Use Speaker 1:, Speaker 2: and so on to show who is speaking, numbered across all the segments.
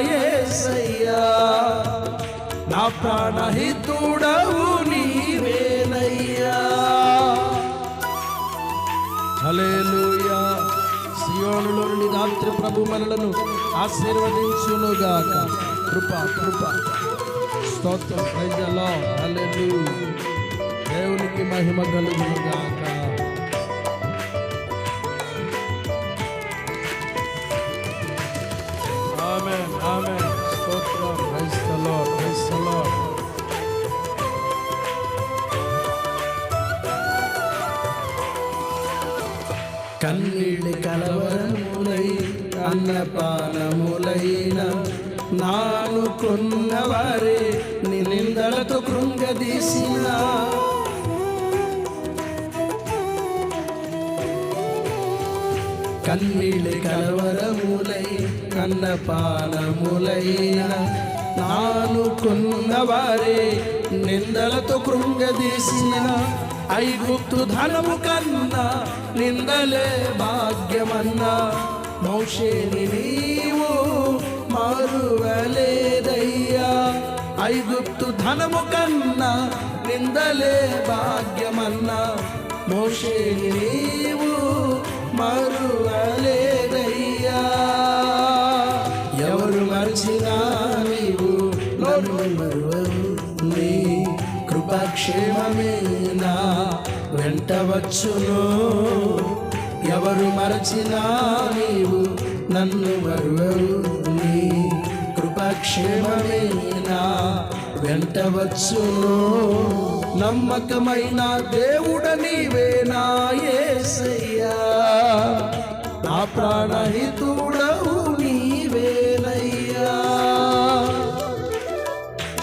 Speaker 1: యేసయ్యా నా ప్రాణహితుడవు నీవేనయ్యా. హల్లెలూయా. సియోనులో నుండి రాత్రి ప్రభు మనలను ఆశీర్వదించునుగాక. కృప కృప. స్తోత్రం. ప్రజలో హల్లెలూయా. దేవునికి మహిమ కలుగునుగాక. ఆమేన్ ఆమేన్ స్తోత్రం praise the Lord praise the Lord కన్నీళ్ళి కలవరములై అన్నపానములైన నాను కొన్నవారే నిందలతో కృంగదీసిన కన్నీళ్ళి కలవరములై అన్నపానములైన నాను కొన్నవారే నిందలతో కృంగదీసిన ఐగుప్తు ధనము కన్నా నిందలే భాగ్యమన్నా మోషేని నీవు మారువలేదయ్యా. ఐగుప్తు ధనము కన్నా నిందలే భాగ్యమన్నా మోషేని నీవు మరువలేదయ్యా. ఎవరు మరిచినా నీవు నన్ను మరువరు నీ కృపాక్షేమమే నా వెంట వచ్చును. ఎవరు మరచినా నీవు నన్ను మరువరు నీ కృపాక్షేమమే నా వెంట వచ్చును. నమ్మకమైన దేవుడ నీవే ప్రాణహితుడవు నీవేనయ్యా.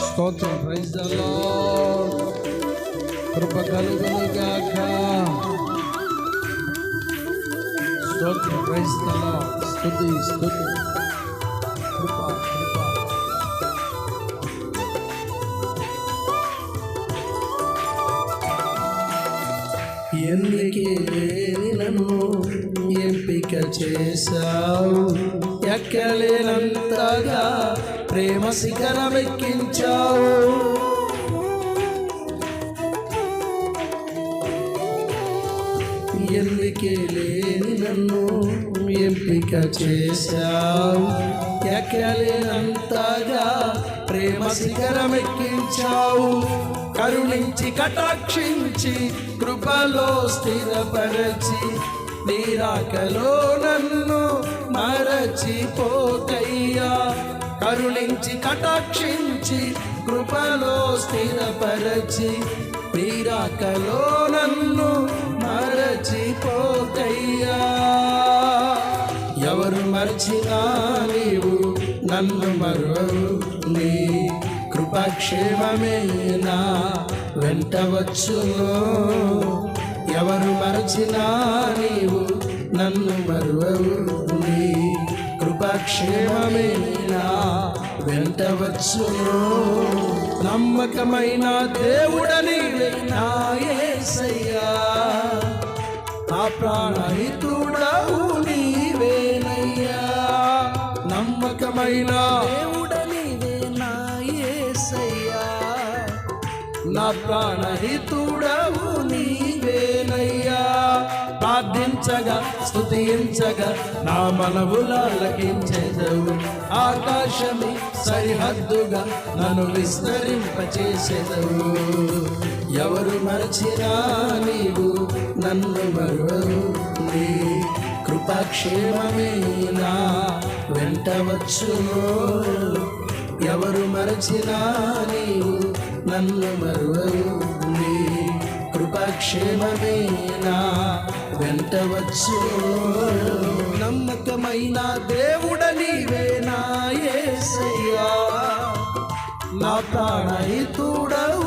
Speaker 1: స్తోత్రం ప్రైజ్ ద కృప కలుగును గాక స్తోత్రం ప్రైజ్ ద స్థుతి స్తుతి. ఎన్నికే లేని నన్ను ఎంపిక చేశావు. ఎక్కలేనంతగా ప్రేమ శిఖరమెక్కించావు. ఎందుకే లేని నన్ను ఎంపిక చేశావు. ఎక్కలేనంతగా ప్రేమ శిఖరమెక్కించావు. కరుణించి కటాక్షించి కృపలో స్థిరపరచి నీరాకలో నన్ను మరచిపోకయ్యా. కరుణించి కటాక్షించి కృపలో స్థిరపరచి నీరాకలో నన్ను మరచిపోకయ్యా. ఎవరు మర్చినా నీవు నన్ను మరువు నీ కృపక్షేమమేనా వెంట వచ్చును ఎవరు మరచినా నీవు నన్ను మరువరు నీ కృపాక్షేమమే వెంట వచ్చును నమ్మకమైన దేవుడని నాయసయ్యా ఆ నా ప్రాణహితుడవు నీవేనయ్యా. నమ్మకమైన దేవుడు యేసయ్యా నా ప్రాణహితుడవు నీవేనయ్యా. ప్రార్థించగా స్థుతించగా నా మనవులాలకించెదవు ఆకాశమే సరిహద్దుగా నన్ను విస్తరింపచేసేదవు. ఎవరు మరచినా నీవు నన్ను మరువరు నీ కృపాక్షేమమే నా వెంట వచ్చును ఎవరు మరచినా నీవు నన్ను మరువరు. నీ కృపాక్షేమమే నా వెంట వచ్చు నమ్మకమైన దేవుడ నీవే నా యేసయ్యా. తూడవు